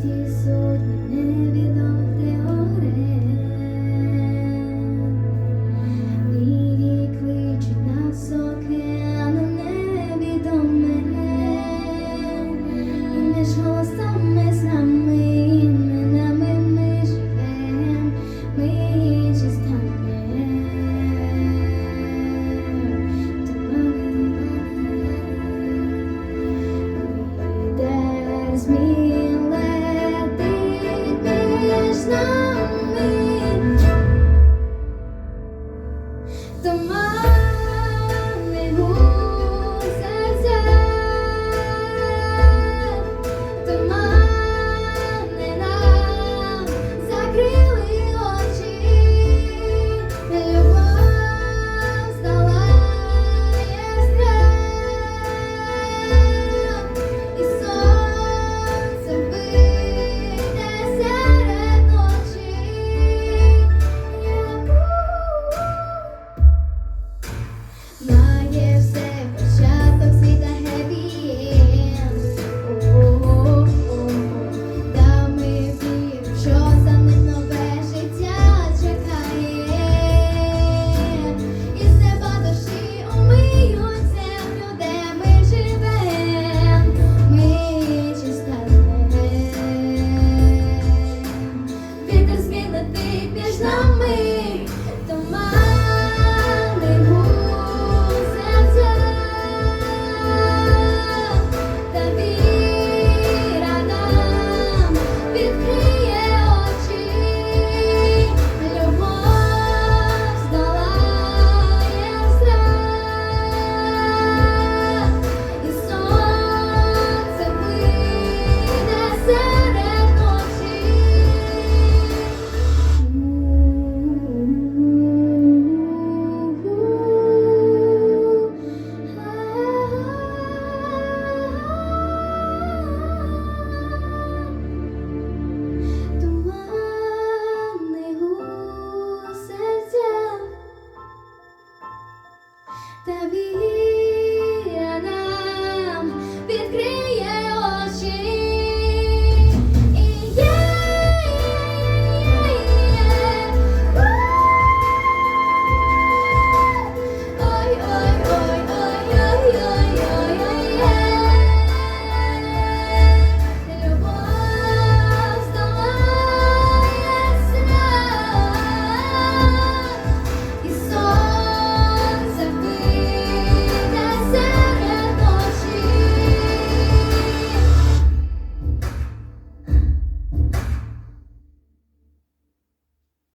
світі сотні невідомих теорем. Вірі кличуть нас океану невідоме. І між голосами з нами, іменами ми живем, ми. Вітер змій летить між нами. tabii